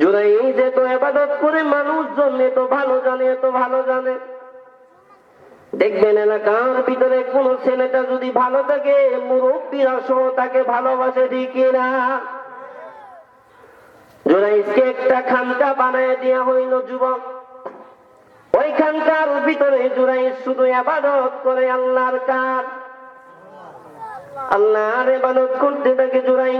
জুরাই যে তো এবাদত করে মানুষজন এত ভালো জানে এত ভালো জানে। দেখবেন এলাকার ভিতরে কোন ছেলেটা যদি ভালো থাকে, মুরব্বীরা সহ তাকে ভালোবাসে ঠিকই না? জোরাইসকে একটা খানকা বানায় দেওয়া হইল যুবক। ওই খানকার ভিতরে জোরাইস শুধু আবাদত করে আল্লাহর কাজ। আল্লাহর এবাদত করতে থাকে জোরাই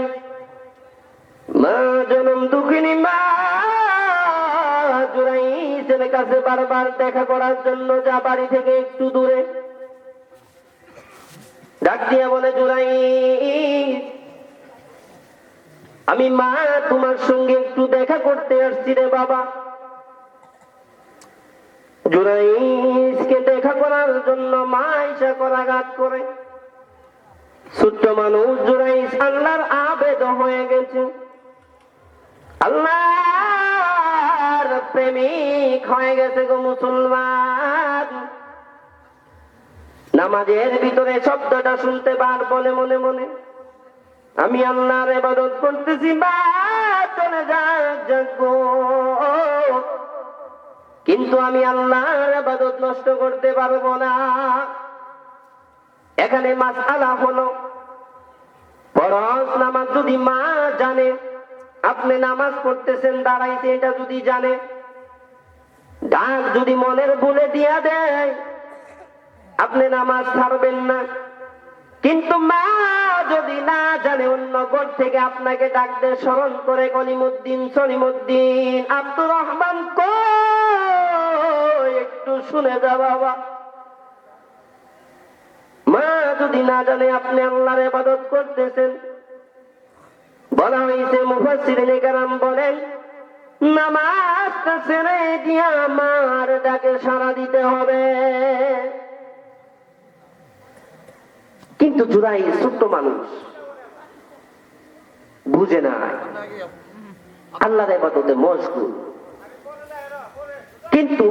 কাছে বারবার দেখা করার জন্য যা বাড়ি থেকে একটু দূরে। ডাক বলে জোরাই আমি মা তোমার সঙ্গে একটু দেখা করতে আসছি রে বাবা। জুরাইসকে দেখা করার জন্য মা ইসা করাঘাত করে। ছোট্ট মানুষ জুরাইস আল্লাহর আবেদ হয়ে গেছে। আল্লাহর প্রেমিক হয়ে গেছে গো মুসলমান। নামাজের ভিতরে শব্দটা শুনতে পার বলে মনে মনে। আমি আল্লাহর এবাদত করতেছি কিন্তু আমি আল্লাহর এবাদত নষ্ট করতে পারব না। এখানে মাস আলা হলো, ফরজ নামাজ যদি মা জানে আপনি নামাজ পড়তেছেন, দাঁড়াইতে এটা যদি জানে, ডাক যদি মনের ভুলে দিয়া দেয়, আপনি নামাজ ছাড়বেন না। কিন্তু মা যদি না জানে, অন্য ঘর থেকে আপনাকে ডাকতে স্মরণ করে কলিমুদ্দিন সলিমুদ্দিন, আব্দুর রহমান একটু শুনে যা বাবা। মা যদি না জানে, আপনি আল্লাহর ইবাদত করতেছেন বলা হয়েছে মুফাসসিরিনে কেরাম বলেন ছেড়ে আমার ডাকে সাড়া দিতে হবে। কিন্তু জুরাই ছোট্ট মানুষ বুঝে না। আল্লাহর কিন্তু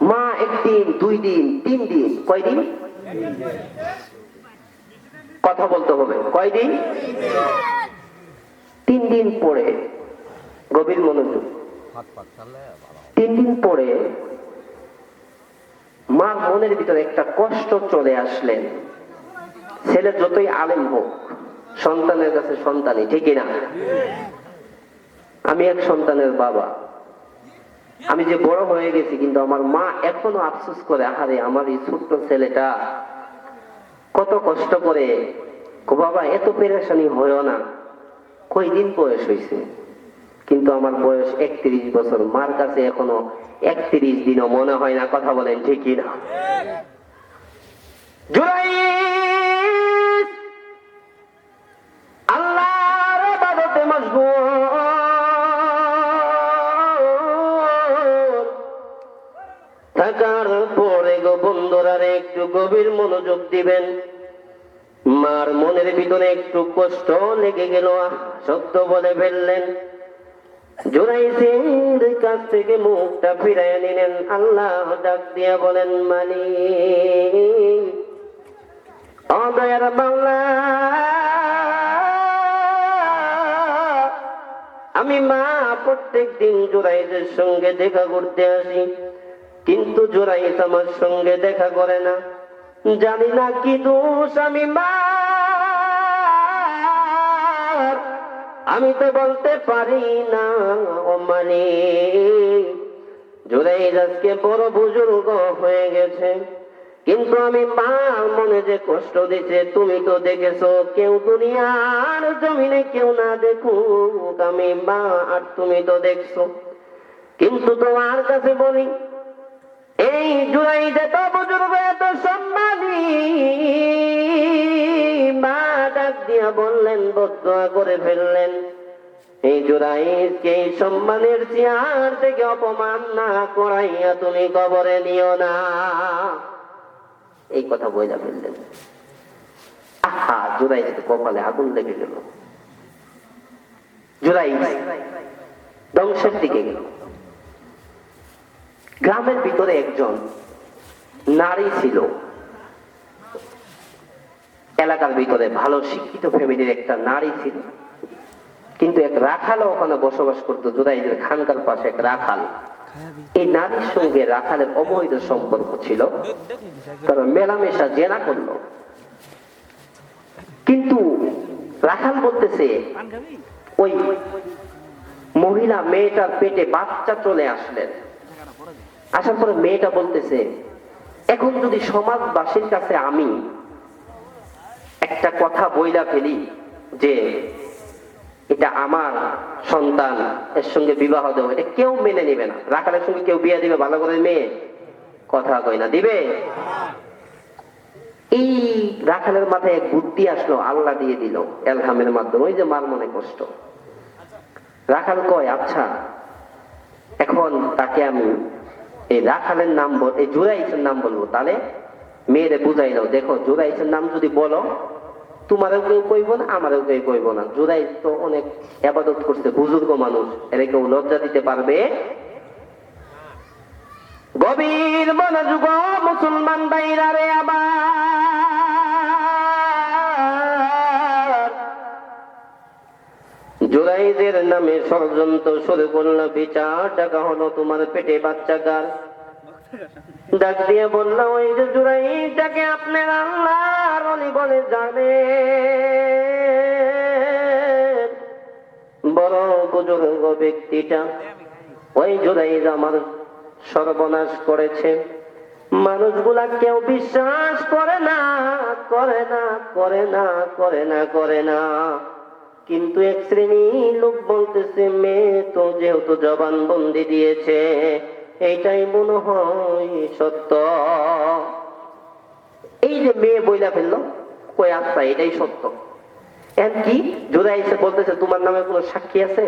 মা একদিন, দুই দিন, তিন দিন, কয়দিন? কথা বলতে হবে। কয়দিন? তিন দিন পরে। গভীর মনোযোগ। তিন দিন পরে মার মনের ভিতরে একটা কষ্ট চলে আসলেন ছেলে যতই আলেম হোক সন্তানের কাছে সন্তানই ঠিকই না আমি এক সন্তানের বাবা। আমি যে বড় হয়ে গেছি কিন্তু আমার মা এখনও আফসোস করে আহারে আমার এই ছোট্ট ছেলেটা কষ্ট করে? বাবা, এত পেরেশানি হয়েও না। কয়দিন বয়স হয়েছে কিন্তু আমার বয়স একত্রিশ বছর। মার কাছে এখনও একত্রিশ দিনও মনে হয় না, কথা বলেন ঠিকই না থাকার পরে গো বন্ধুরা, একটু গভীর মনোযোগ দিবেন। মার মনের ভিতরে একটু কষ্ট লেগে গেল সত্য বলে ফেললেন। জোরাইসির কাছ থেকে মুখটা ফিরাইয়া নিলেন। আল্লাহ ডাক দিয়া বলেন মানি অদয়ার বাংলা, আমি মা প্রত্যেক দিন জোরাইদের সঙ্গে দেখা করতে আসি। কিন্তু জোরাইস আমার সঙ্গে দেখা করে না। জানি না কি দোষ আমি মা আমি তো বলতে পারি না, ও মানে। জোরাই আজকে বড় বুজুর্গ হয়ে গেছে। কিন্তু আমি মা মনে যে কষ্ট দিছে, তুমি তো দেখেছ, কেউ দুনিয়ার জমিনে কেউ না দেখুক, আমি মা, আর তুমি তো দেখছ। কিন্তু তোমার কাছে বলি এই জুড়াই যে তো বুজুর্গ এত সম্মানী। মা ডাক দিয়া বললেন বদয়া করে ফেললেন। এই জোড়াইকে এই সম্মানের চেয়ার থেকে অপমান না করাইয়া তুমি কবরে নিও না। এই কথা বইলা ফেললেন। আহা জোড়াই কপালে আগুন লেগে গেল। জোড়াই ধ্বংসের দিকে গেল। গ্রামের ভিতরে একজন নারী ছিল। এলাকার ভিতরে ভালো শিক্ষিত ফ্যামিলির একটা নারী ছিল। কিন্তু এক রাখালও ওখানে বসবাস করতো, জুরাইদের খানকার পাশে এক রাখাল। এই নারীর সঙ্গে রাখালের অবৈধ সম্পর্ক ছিল। তারা মেলামেশা জেনা করল। কিন্তু রাখাল বলতেছে, ওই মহিলা মেয়েটার পেটে বাচ্চা চলে আসলেন। আসার পরে মেয়েটা বলতেছে, এখন যদি সমাজবাসীর কাছে আমি একটা কথা বইলা ফেলি যে এটা আমার সন্তান, এর সঙ্গে বিবাহ দেবো, এটা কেউ মেনে নিবে না। রাখালের সঙ্গে কেউ বিয়ে দিবে, ভালো করে মেয়ে, কথা কই না, দিবে? এই রাখালের মাথায় এক বুদ্ধি আসলো, আল্লাহ দিয়ে দিল এলহামের মাধ্যমে, ওই যে মার মনে কষ্ট। রাখাল কয় আচ্ছা এখন তাকে আমি এই রাখালের নাম এই জুরাইসের নাম বলব। তাহলে মেয়েরে নাও। দেখো, জুরাইসের নাম যদি বলো, তোমারও কেউ কইব না, আমারও কেউ কইব না। জুরাইস তো অনেক আবাদত করছে, বুজুর্গ মানুষ। এর কেউ লজ্জা দিতে পারবে? গভীর মনোযোগ মুসলমান বাইরা রে আবার জুরাইদের নামে ষড়যন্ত্র শুরু করল বিচার টাকা হলো তোমার পেটে বাচ্চা কার? ডাক দিয়ে বলল, ওই যে জুরাইটাকে আপনার আল্লাহর অলি বলে জানে বড় বুজুর্গ ব্যক্তিটা, ওই জুরাইজ আমার সর্বনাশ করেছে। মানুষগুলা কেউ বিশ্বাস করে না করে না করে না করে না করে না। কিন্তু এক শ্রেণি লোক বলতেছে, মেয়ে তো যেহেতু জবানবন্দি দিয়েছে এইটাই মনে হয় সত্য। এই যে মেয়ে বইলা ফেলল কই আচ্ছা এটাই সত্য। এন কি? জোড়া এসে বলতেছে, তোমার নামে কোনো সাক্ষী আছে?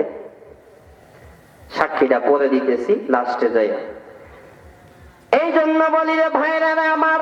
সাক্ষীটা পরে দিতেছি লাস্টে যাই এই জন্য বলি রে ভাইরা আমার